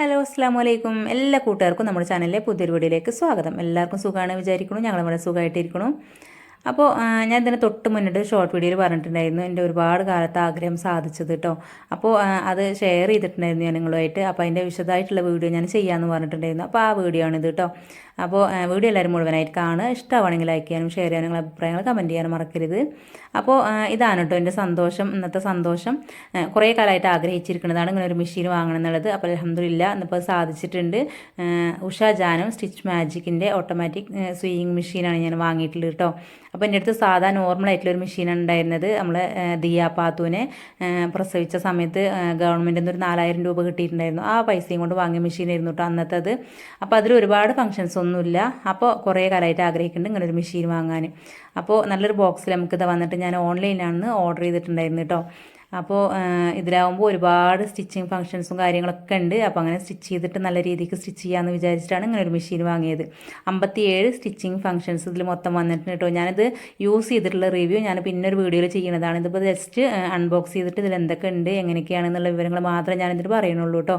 Hello അസ്സാം വലൈക്കും എല്ലാ കൂട്ടുകാർക്കും നമ്മുടെ ചാനലിലെ പുതിയൊരു വീഡിയോയിലേക്ക് സ്വാഗതം. എല്ലാവർക്കും സുഖമാണ് വിചാരിക്കണം ഞങ്ങൾ ഇവിടെ സുഖമായിട്ടിരിക്കണം അപ്പോൾ ഞാൻ ഇതിനെ തൊട്ട് മുന്നിട്ട് ഷോർട്ട് വീഡിയോയിൽ പറഞ്ഞിട്ടുണ്ടായിരുന്നു. എന്റെ ഒരുപാട് കാലത്തെ ആഗ്രഹം സാധിച്ചത് കേട്ടോ അപ്പോൾ അത് ഷെയർ ചെയ്തിട്ടുണ്ടായിരുന്നു ഞാൻ നിങ്ങളുമായിട്ട്. അപ്പോൾ അതിന്റെ വിശദമായിട്ടുള്ള വീഡിയോ ഞാൻ ചെയ്യാമെന്ന് പറഞ്ഞിട്ടുണ്ടായിരുന്നു. അപ്പോൾ ആ വീഡിയോ ആണിത് കേട്ടോ അപ്പോൾ വീഡിയോ എല്ലാവരും മുഴുവനായിട്ട് കാണുക. ഇഷ്ടമാണെങ്കിൽ ലൈക്ക് ചെയ്യാനും ഷെയർ ചെയ്യാനും നിങ്ങളുടെ അഭിപ്രായങ്ങൾ കമന്റ് ചെയ്യാനും മറക്കരുത്. അപ്പോൾ ഇതാണ് കേട്ടോ എന്റെ സന്തോഷം ഇന്നത്തെ സന്തോഷം. കുറേ കാലമായിട്ട് ആഗ്രഹിച്ചിരിക്കുന്നതാണ് ഇങ്ങനെ ഒരു മെഷീൻ വാങ്ങണം എന്നുള്ളത്. അപ്പോൾ അലഹമില്ല ഇന്നിപ്പോൾ സാധിച്ചിട്ടുണ്ട്. ഉഷ ജാനും സ്റ്റിച്ച് മാജിക്കിന്റെ ഓട്ടോമാറ്റിക് സ്വിയിങ് മെഷീനാണ് ഞാൻ വാങ്ങിയിട്ടുള്ളത് കേട്ടോ അപ്പോൾ എന്റെ അടുത്ത് സാധാ നോർമൽ ആയിട്ടുള്ള ഒരു മെഷീനാണ് ഉണ്ടായിരുന്നത്. നമ്മളെ ദിയ പാത്തുവിനെ പ്രസവിച്ച സമയത്ത് ഗവൺമെന്റിൽ നിന്ന് ഒരു നാലായിരം രൂപ കിട്ടിയിട്ടുണ്ടായിരുന്നു. ആ പൈസയും കൊണ്ട് വാങ്ങിയ മെഷീനായിരുന്നു കേട്ടോ അന്നത്തത്. അപ്പോൾ അതിൽ ഒരുപാട് ഫങ്ഷൻസ് ഒന്നുമില്ല. അപ്പോൾ കുറേ കാലമായിട്ട് ആഗ്രഹിക്കുന്നുണ്ട് ഇങ്ങനെ ഒരു മെഷീൻ വാങ്ങാൻ അപ്പോൾ നല്ലൊരു ബോക്സിൽ നമുക്കിത് വന്നിട്ട് ഞാൻ ഓൺലൈനിലാണ് ഓർഡർ ചെയ്തിട്ടുണ്ടായിരുന്നു കേട്ടോ അപ്പോൾ ഇതിലാവുമ്പോൾ ഒരുപാട് സ്റ്റിച്ചിങ് ഫങ്ഷൻസും കാര്യങ്ങളൊക്കെ ഉണ്ട്. അപ്പോൾ അങ്ങനെ സ്റ്റിച്ച് ചെയ്തിട്ട് നല്ല രീതിക്ക് സ്റ്റിച്ച് ചെയ്യാമെന്ന് വിചാരിച്ചിട്ടാണ് ഇങ്ങനെ ഒരു മെഷീൻ വാങ്ങിയത്. അമ്പത്തിയേഴ് സ്റ്റിച്ചിങ് ഫങ്ഷൻസ് ഇതിൽ മൊത്തം വന്നിട്ടുണ്ട് കേട്ടോ ഞാനിത് യൂസ് ചെയ്തിട്ടുള്ള റിവ്യൂ ഞാൻ പിന്നെ ഒരു വീഡിയോയിൽ ചെയ്യുന്നതാണ്. ഇതിപ്പോൾ ജസ്റ്റ് അൺബോക്സ് ചെയ്തിട്ട് ഇതിൽ എന്തൊക്കെ ഉണ്ട് എങ്ങനെയൊക്കെയാണെന്നുള്ള വിവരങ്ങൾ മാത്രമേ ഞാനിതിൽ പറയുന്നുള്ളൂ കേട്ടോ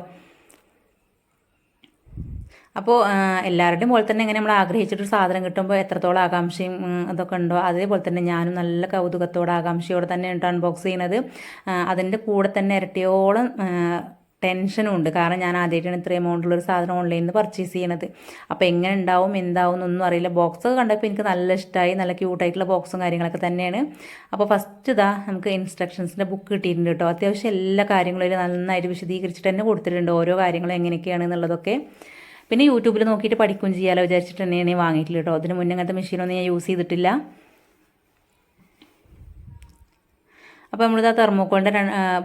അപ്പോൾ എല്ലാവരുടെയും പോലെ തന്നെ ഇങ്ങനെ നമ്മൾ ആഗ്രഹിച്ചിട്ടൊരു സാധനം കിട്ടുമ്പോൾ എത്രത്തോളം ആകാംക്ഷയും അതൊക്കെ ഉണ്ടോ? അതേപോലെ തന്നെ ഞാനും നല്ല കൗതുകത്തോടെ ആകാംക്ഷയോടെ തന്നെ അൺബോക്സ് ചെയ്യുന്നത്. അതിന്റെ കൂടെ തന്നെ ഇരട്ടിയോളം ടെൻഷനും ഉണ്ട്. കാരണം ഞാൻ ആദ്യമായിട്ടാണ് ഇത്ര എമൗണ്ടുള്ളൊരു സാധനം ഓൺലൈനിൽ നിന്ന് പർച്ചേസ് ചെയ്യണത് അപ്പോൾ എങ്ങനെ ഉണ്ടാവും എന്താവും എന്നൊന്നും അറിയില്ല. ബോക്സ് ഒക്കെ കണ്ടപ്പോൾ എനിക്ക് നല്ല ഇഷ്ടമായി നല്ല ക്യൂട്ടായിട്ടുള്ള ബോക്സും കാര്യങ്ങളൊക്കെ തന്നെയാണ്. അപ്പോൾ ഫസ്റ്റ് ഇതാ നമുക്ക് ഇൻസ്ട്രക്ഷൻസിന്റെ ബുക്ക് കിട്ടിയിട്ടുണ്ട് കേട്ടോ. അത്യാവശ്യം എല്ലാ കാര്യങ്ങളും നന്നായിട്ട് വിശദീകരിച്ചിട്ട് തന്നെ കൊടുത്തിട്ടുണ്ട്. ഓരോ കാര്യങ്ങളും എങ്ങനെയൊക്കെയാണ് എന്നുള്ളതൊക്കെ. പിന്നെ യൂട്യൂബിൽ നോക്കിയിട്ട് പഠിക്കുകയും ചെയ്യാമല്ലോ വിചാരിച്ചിട്ട് തന്നെയാണ് വാങ്ങിയിട്ടില്ല കേട്ടോ. അതിന് മുന്നേ അങ്ങനത്തെ മെഷീനൊന്നും ഞാൻ യൂസ് ചെയ്തിട്ടില്ല. അപ്പോൾ നമ്മളിത് ആ തെർമോക്കോളിന്റെ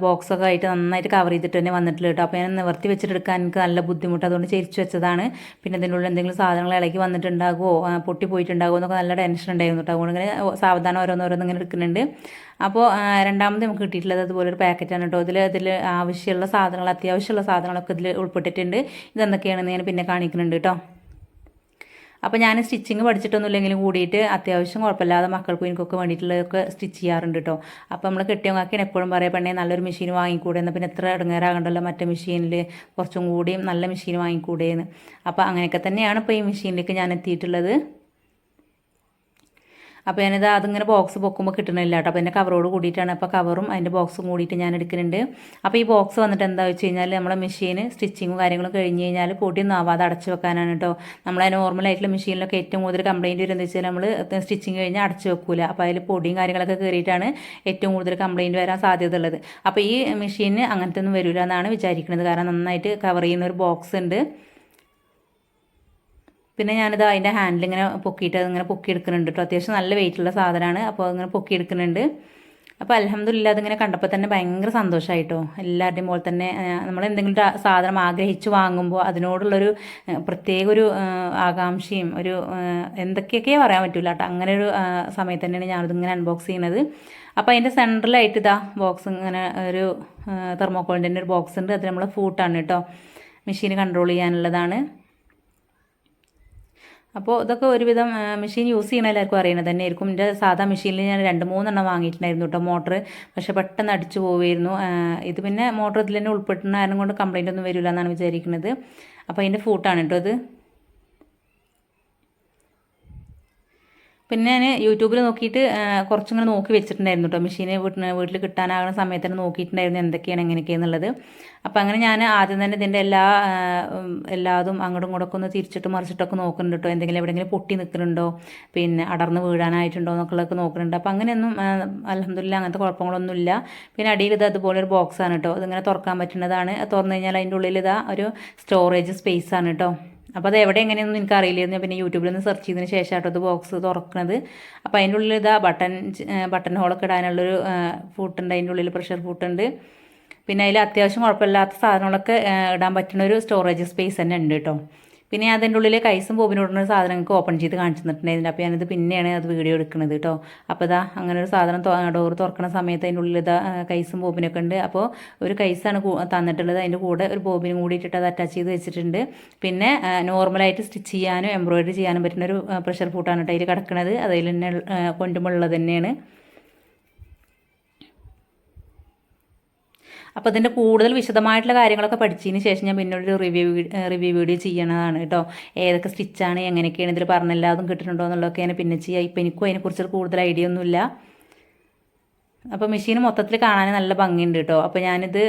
ബോക്സൊക്കെ ആയിട്ട് നന്നായിട്ട് കവർ ചെയ്തിട്ട് തന്നെ വന്നിട്ടില്ല കേട്ടോ. അപ്പോൾ ഞാൻ നിവർത്തി വെച്ചെടുക്കാൻ എനിക്ക് നല്ല ബുദ്ധിമുട്ട്. അതുകൊണ്ട് ചെരിച്ച് വെച്ചതാണ്. പിന്നെ ഇതിന്റെ ഉള്ളിൽ എന്തെങ്കിലും സാധനങ്ങൾ ഇളകി വന്നിട്ടുണ്ടാകുമോ പൊട്ടി പോയിട്ടുണ്ടാകുമോ എന്നൊക്കെ നല്ല ടെൻഷൻ ഉണ്ടായിരുന്നു കേട്ടോ. അതുകൊണ്ട് ഇങ്ങനെ സാവധാനം ഓരോന്നോരോന്ന് ഇങ്ങനെ എടുക്കുന്നുണ്ട്. അപ്പോൾ രണ്ടാമത് നമുക്ക് കിട്ടിയിട്ടുള്ളത് അതുപോലെ ഒരു പാക്കറ്റാണ് കേട്ടോ. ഇതിൽ ഇതിൽ ആവശ്യമുള്ള സാധനങ്ങൾ അത്യാവശ്യമുള്ള സാധനങ്ങളൊക്കെ ഇതിൽ ഉൾപ്പെട്ടിട്ടുണ്ട്. ഇതെന്തൊക്കെയാണെന്ന് ഞാൻ പിന്നെ കാണിക്കുന്നുണ്ട് കേട്ടോ. അപ്പോൾ ഞാൻ സ്റ്റിച്ചിങ് പഠിച്ചിട്ടൊന്നുമില്ലെങ്കിലും കൂടിയിട്ട് അത്യാവശ്യം കുഴപ്പമില്ലാതെ മക്കൾക്കും എനിക്കൊക്കെ വേണ്ടിയിട്ടുള്ളതൊക്കെ സ്റ്റിച്ച് ചെയ്യാറുണ്ട് കേട്ടോ അപ്പോൾ നമ്മൾ കെട്ടിയവങ്ങാക്കിയാണ് എപ്പോഴും പറയാം പെണ്ണേ നല്ലൊരു മെഷീൻ വാങ്ങിക്കൂടെ? എന്നാൽ പിന്നെ എത്ര ഇടങ്ങേറാകണ്ടല്ലോ മറ്റേ മെഷീനിൽ കുറച്ചും കൂടിയും നല്ല മെഷീൻ വാങ്ങിക്കൂടേന്ന്. അപ്പോൾ അങ്ങനെയൊക്കെ തന്നെയാണ് ഇപ്പോൾ ഈ മെഷീനിലേക്ക് ഞാൻ എത്തിയിട്ടുള്ളത്. അപ്പോൾ ഞാനിത് അതിങ്ങനെ ബോക്സ് പൊക്കുമ്പോൾ കിട്ടണില്ല കേട്ടോ അപ്പോൾ എന്റെ കവറോട് കൂടിയിട്ടാണ്. അപ്പോൾ കവറും അതിന്റെ ബോക്സും കൂടിയിട്ട് ഞാൻ എടുക്കുന്നുണ്ട് അപ്പോൾ ഈ ബോക്സ് വന്നിട്ട് എന്താ വെച്ച് കഴിഞ്ഞാൽ നമ്മളെ മെഷീൻ സ്റ്റിച്ചിങ്ങും കാര്യങ്ങളും കഴിഞ്ഞ് കഴിഞ്ഞാൽ പൊടിയൊന്നും ആവാതെ അടച്ചു വെക്കാനാണ് കേട്ടോ നമ്മളെ നോർമലായിട്ടുള്ള മെഷീനിലൊക്കെ ഏറ്റവും കൂടുതൽ കംപ്ലയിന്റ് വരുന്നത് വെച്ചാൽ നമ്മൾ സ്റ്റിച്ചിങ് കഴിഞ്ഞാൽ അടച്ചു വെക്കൂല. അപ്പോൾ അതിൽ പൊടിയും കാര്യങ്ങളൊക്കെ കയറിയിട്ടാണ് ഏറ്റവും കൂടുതൽ കംപ്ലയിന്റ് വരാൻ സാധ്യത ഉള്ളത്. അപ്പോൾ ഈ മെഷീന് അങ്ങനത്തെ ഒന്നും വരില്ല എന്നാണ് വിചാരിക്കുന്നത് കാരണം നന്നായിട്ട് കവർ ചെയ്യുന്ന ഒരു ബോക്സ് ഉണ്ട്. പിന്നെ ഞാനിത് അതിന്റെ ഹാൻഡിൽ ഇങ്ങനെ പൊക്കിയിട്ട് അതിങ്ങനെ പൊക്കി എടുക്കുന്നുണ്ട് കേട്ടോ അത്യാവശ്യം നല്ല വെയിറ്റുള്ള സാധനമാണ് അപ്പോൾ അങ്ങനെ പൊക്കി എടുക്കുന്നുണ്ട് അപ്പോൾ അലഹമ്മദില്ല അതിങ്ങനെ കണ്ടപ്പോൾ തന്നെ ഭയങ്കര സന്തോഷമായിട്ടോ എല്ലാവരുടെയും പോലെ തന്നെ നമ്മൾ എന്തെങ്കിലും സാധനം ആഗ്രഹിച്ച് വാങ്ങുമ്പോൾ അതിനോടുള്ളൊരു പ്രത്യേക ഒരു ആകാംക്ഷയും ഒരു ആ, എന്തൊക്കെയൊക്കെയോ പറയാൻ പറ്റില്ല കേട്ടോ അങ്ങനെ ഒരു സമയത്ത് തന്നെയാണ് ഞാനിതിങ്ങനെ അൺബോക്സ് ചെയ്യുന്നത്. അപ്പോൾ അതിന്റെ സെന്ററിലായിട്ട് ഇതാ ബോക്സ് ഇങ്ങനെ ഒരു തെർമോക്കോളിന്റെ ഒരു ബോക്സ് ഉണ്ട്. അത് നമ്മൾ ഫൂട്ടാണ് കേട്ടോ മെഷീൻ കൺട്രോൾ ചെയ്യാനുള്ളതാണ്. അപ്പോൾ ഇതൊക്കെ ഒരുവിധം മെഷീൻ യൂസ് ചെയ്യണ എല്ലാവർക്കും അറിയണത് തന്നെ ആയിരിക്കും എന്റെ സാധാ മെഷീനിൽ ഞാൻ രണ്ട് മൂന്നെണ്ണം വാങ്ങിയിട്ടുണ്ടായിരുന്നു കേട്ടോ മോട്ടർ പക്ഷെ പെട്ടെന്ന് അടിച്ചു പോവുമായിരുന്നു. ഇത് പിന്നെ മോട്ടർ ഇതിൽ തന്നെ ഉൾപ്പെട്ടുന്ന കാരണം കൊണ്ട് കംപ്ലൈന്റ് ഒന്നും വരില്ല എന്നാണ് വിചാരിക്കുന്നത്. അപ്പോൾ അതിന്റെ ഫൂട്ടാണ് കേട്ടോ ഇത്. പിന്നെ ഞാൻ യൂട്യൂബിൽ നോക്കിയിട്ട് കുറച്ചിങ്ങനെ നോക്കി വെച്ചിട്ടുണ്ടായിരുന്നു കേട്ടോ മെഷീന് വീട്ടിൽ വീട്ടിൽ കിട്ടാനാകുന്ന സമയത്ത് തന്നെ നോക്കിയിട്ടുണ്ടായിരുന്നു എന്തൊക്കെയാണ് എങ്ങനെയൊക്കെയാണെന്നുള്ളത് അപ്പോൾ അങ്ങനെ ഞാൻ ആദ്യം തന്നെ ഇതിന്റെ എല്ലാ എല്ലാതും അങ്ങോട്ടും ഇങ്ങോട്ടൊക്കെ ഒന്ന് തിരിച്ചിട്ട് മറിച്ചിട്ടൊക്കെ നോക്കുന്നുണ്ട് കേട്ടോ എന്തെങ്കിലും എവിടെയെങ്കിലും പൊട്ടി നിൽക്കുന്നുണ്ടോ? പിന്നെ അടർന്ന് വീഴാനായിട്ടുണ്ടോ? എന്നൊക്കെ നോക്കുന്നുണ്ട്. അപ്പോൾ അങ്ങനെയൊന്നും അലഹമില്ല അങ്ങനത്തെ കുഴപ്പങ്ങളൊന്നുമില്ല. പിന്നെ അടിയിൽ ഇത് അതുപോലെ ഒരു ബോക്സാണ് കേട്ടോ അതിങ്ങനെ തുറക്കാൻ പറ്റുന്നതാണ്. തുറന്നു കഴിഞ്ഞാൽ അതിന്റെ ഉള്ളിൽ ഇതാ ഒരു സ്റ്റോറേജ് സ്പേസ് ആണ് കേട്ടോ അപ്പോൾ അത് എവിടെ എങ്ങനെയൊന്നും എനിക്ക് അറിയില്ലായിരുന്നു പിന്നെ യൂട്യൂബിൽ നിന്ന് സെർച്ച് ചെയ്തതിന് ശേഷം ആട്ടോ അത് ബോക്സ് തുറക്കുന്നത് അപ്പോൾ അതിന്റെ ഉള്ളിൽ ഇതാ ബട്ടൺ ബട്ടൺ ഹോളൊക്കെ ഇടാനുള്ളൊരു ഫൂട്ടുണ്ട് അതിന്റെ ഉള്ളിൽ പ്രഷർ ഫൂട്ടുണ്ട് പിന്നെ അതിൽ അത്യാവശ്യം കുഴപ്പമില്ലാത്ത സാധനങ്ങളൊക്കെ ഇടാൻ പറ്റുന്ന ഒരു സ്റ്റോറേജ് സ്പേസ് തന്നെ ഉണ്ട് കേട്ടോ. പിന്നെ അതിന്റെ ഉള്ളിൽ കൈസും ബോബിനും ഇടുന്ന ഒരു സാധനം എനിക്ക് ഓപ്പൺ ചെയ്ത് കാണിച്ചു തന്നിട്ടുണ്ടായിരുന്നു. അപ്പോൾ ഞാനത് പിന്നെയാണ് അത് വീഡിയോ എടുക്കുന്നത് കേട്ടോ അപ്പോൾ ഇതാ അങ്ങനെ ഒരു സാധനം ഡോർ തുറക്കുന്ന സമയത്ത് അതിന്റെ ഉള്ളിൽ ഇതാ കൈസും ബോബിനൊക്കെ ഉണ്ട്. അപ്പോൾ ഒരു കൈസാണ് തന്നിട്ടുള്ളത്. അതിന്റെ കൂടെ ഒരു ബോബിനും കൂടി ഇട്ടിട്ട് അത് അറ്റാച്ച് ചെയ്ത് വെച്ചിട്ടുണ്ട്. പിന്നെ നോർമലായിട്ട് സ്റ്റിച്ച് ചെയ്യാനും എംബ്രോയിഡറി ചെയ്യാനും പറ്റുന്ന ഒരു പ്രഷർ ഫൂട്ടാണ് കേട്ടോ അതിൽ കിടക്കുന്നത് അതിൽ തന്നെ കൊണ്ടുമുള്ളത് തന്നെയാണ്. അപ്പോൾ ഇതിന്റെ കൂടുതൽ വിശദമായിട്ടുള്ള കാര്യങ്ങളൊക്കെ പഠിച്ചതിന് ശേഷം ഞാൻ പിന്നെ ഒരു റിവ്യൂ റിവ്യൂ വീഡിയോ ചെയ്യണതാണ് കേട്ടോ. ഏതൊക്കെ സ്റ്റിച്ചാണ് എങ്ങനെയൊക്കെയാണ് ഇതിൽ പറഞ്ഞെല്ലാതും കിട്ടുന്നുണ്ടോ എന്നുള്ളതൊക്കെ ഞാൻ പിന്നെ ചെയ്യുക ഇപ്പോൾ എനിക്കും അതിനെക്കുറിച്ച് കൂടുതൽ ഐഡിയ ഒന്നുമില്ല. അപ്പോൾ മെഷീൻ മൊത്തത്തിൽ കാണാൻ നല്ല ഭംഗിയുണ്ട് കേട്ടോ. അപ്പോൾ ഞാനിത്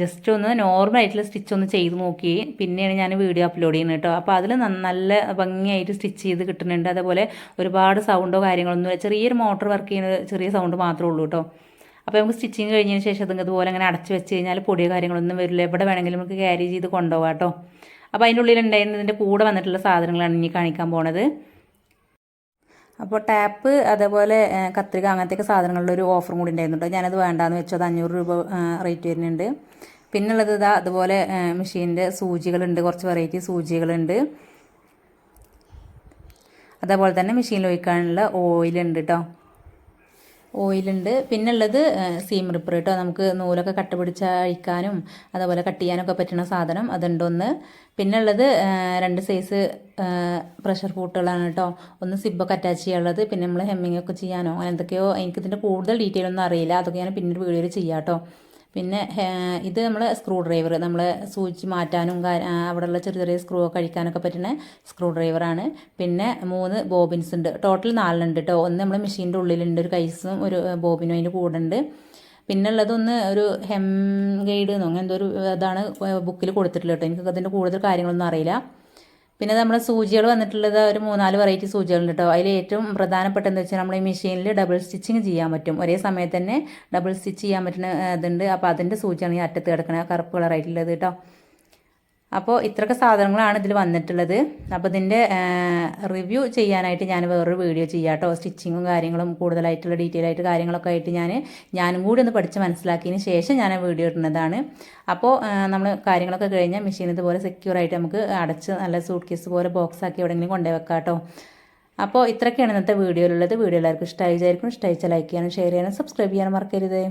ജസ്റ്റ് ഒന്ന് നോർമൽ ആയിട്ടുള്ള സ്റ്റിച്ച് ഒന്ന് ചെയ്ത് നോക്കി. പിന്നെയാണ് ഞാൻ വീഡിയോ അപ്ലോഡ് ചെയ്യുന്നത് കേട്ടോ. അപ്പോൾ അതിൽ നല്ല ഭംഗിയായിട്ട് സ്റ്റിച്ച് ചെയ്ത് കിട്ടുന്നുണ്ട്. അതേപോലെ ഒരുപാട് സൗണ്ടോ കാര്യങ്ങളൊന്നും ചെറിയൊരു മോട്ടോർ വർക്ക് ചെയ്യുന്ന ചെറിയ സൗണ്ട് മാത്രമേ ഉള്ളൂ കേട്ടോ. അപ്പോൾ നമുക്ക് സ്റ്റിച്ചിങ് കഴിഞ്ഞതിന് ശേഷം അതുങ്ങൾ ഇതുപോലെ അങ്ങനെ അടച്ചു വെച്ച് കഴിഞ്ഞാൽ പൊടിയോ കാര്യങ്ങളൊന്നും വരില്ല. എവിടെ വേണമെങ്കിലും നമുക്ക് ക്യാരി ചെയ്ത് കൊണ്ടുപോകാം കേട്ടോ. അപ്പോൾ അതിന്റെ ഉള്ളിൽ ഉണ്ടായിരുന്നതിന്റെ കൂടെ വന്നിട്ടുള്ള സാധനങ്ങളാണ് ഇനി കാണിക്കാൻ പോണത്. അപ്പോൾ ടാപ്പ് അതേപോലെ കത്രിക അങ്ങനത്തെയൊക്കെ സാധനങ്ങളുടെ ഒരു ഓഫറും കൂടി ഉണ്ടായിരുന്നു കേട്ടോ. ഞാനത് വേണ്ടാന്ന് വെച്ചത് അഞ്ഞൂറ് രൂപ റേറ്റ് വരുന്നുണ്ട്. പിന്നുള്ളത് ഇതാ അതുപോലെ മെഷീന്റെ സൂചികളുണ്ട്. കുറച്ച് വെറൈറ്റി സൂചികളുണ്ട്. അതേപോലെ തന്നെ മെഷീനിൽ ഒഴിക്കാനുള്ള ഓയിലുണ്ട് കേട്ടോ. ഓയിലുണ്ട്. പിന്നെ ഉള്ളത് സീം റിപ്പർ കേട്ടോ നമുക്ക് നൂലൊക്കെ കട്ട് പിടിച്ച് അഴിക്കാനും അതുപോലെ കട്ട് ചെയ്യാനൊക്കെ പറ്റുന്ന സാധനം അതുണ്ടൊന്ന്. പിന്നെ ഉള്ളത് രണ്ട് സൈസ് പ്രഷർ പൂട്ടുകളാണ് കേട്ടോ ഒന്ന് സിബൊക്കെ അറ്റാച്ച് ചെയ്യാനുള്ളത് പിന്നെ നമ്മൾ ഹെമ്മിങ് ഒക്കെ ചെയ്യാനോ അങ്ങനെ എന്തൊക്കെയോ. എനിക്കിതിന്റെ കൂടുതൽ ഡീറ്റെയിൽ ഒന്നും അറിയില്ല. അതൊക്കെ ഞാൻ പിന്നൊരു വീഡിയോയിൽ ചെയ്യാം കേട്ടോ പിന്നെ ഇത് നമ്മൾ സ്ക്രൂ ഡ്രൈവർ നമ്മൾ സൂചി മാറ്റാനും അവിടെയുള്ള ചെറിയ ചെറിയ സ്ക്രൂ ഒക്കെ അഴിക്കാനൊക്കെ പറ്റുന്ന സ്ക്രൂ ഡ്രൈവറാണ് പിന്നെ മൂന്ന് ബോബിൻസ് ഉണ്ട്. ടോട്ടൽ നാലെണ്ണം കേട്ടോ ഒന്ന് നമ്മൾ മെഷീന്റെ ഉള്ളിലുണ്ട്. ഒരു കൈസും ഒരു ബോബിനും അതിന്റെ കൂടെ ഉണ്ട് പിന്നെ ഉള്ളതൊന്ന് ഒരു ഹെം ഗൈഡ് എന്നോ എന്തോ ഒരു ഇതാണ് ബുക്കിൽ കൊടുത്തിട്ടുള്ളത് കേട്ടോ എനിക്ക് അതിന്റെ കൂടുതൽ കാര്യങ്ങളൊന്നും അറിയില്ല. പിന്നെ നമ്മുടെ സൂചികൾ വന്നിട്ടുള്ളത് ഒരു മൂന്നാൽ വെറൈറ്റി സൂചികളുണ്ട് കേട്ടോ അതിൽ ഏറ്റവും പ്രധാനപ്പെട്ട എന്താ വെച്ചാൽ നമ്മൾ ഈ മെഷീനിൽ ഡബിൾ സ്റ്റിച്ചിങ് ചെയ്യാൻ പറ്റും. ഒരേ സമയത്ത് തന്നെ ഡബിൾ സ്റ്റിച്ച് ചെയ്യാൻ പറ്റുന്ന ഇതുണ്ട്. അപ്പോൾ അതിന്റെ സൂചിയാണ് ഈ അറ്റത്ത് കിടക്കുന്നത് കറുപ്പ് കളറായിട്ടുള്ളത് കേട്ടോ അപ്പോൾ ഇത്രയൊക്കെ സാധനങ്ങളാണ് ഇതിൽ വന്നിട്ടുള്ളത്. അപ്പോൾ ഇതിന്റെ റിവ്യൂ ചെയ്യാനായിട്ട് ഞാൻ വേറൊരു വീഡിയോ ചെയ്യാം കേട്ടോ സ്റ്റിച്ചിങ്ങും കാര്യങ്ങളും കൂടുതലായിട്ടുള്ള ഡീറ്റെയിൽ ആയിട്ട് കാര്യങ്ങളൊക്കെ ആയിട്ട് ഞാൻ ഞാനും കൂടി ഒന്ന് പഠിച്ച് മനസ്സിലാക്കിയതിന് ശേഷം ഞാൻ വീഡിയോ ഇടുന്നതാണ്. അപ്പോൾ നമ്മൾ കാര്യങ്ങളൊക്കെ കഴിഞ്ഞാൽ മെഷീൻ ഇതുപോലെ സെക്യൂർ ആയിട്ട് നമുക്ക് അടച്ച് നല്ല സൂട്ട് കേസ് പോലെ ബോക്സ് ആക്കി എവിടെയെങ്കിലും കൊണ്ടുപോയി വെക്കാം കേട്ടോ അപ്പോൾ ഇത്രയൊക്കെയാണ് ഇന്നത്തെ വീഡിയോയിലുള്ളത് വീഡിയോ എല്ലാവർക്കും ഇഷ്ടമായി വിചാരിക്കും ഇഷ്ടമായിച്ചാൽ ലൈക്ക് ചെയ്യാനും ഷെയർ ചെയ്യാനും സബ്സ്ക്രൈബ് ചെയ്യാനും മറക്കരുത്.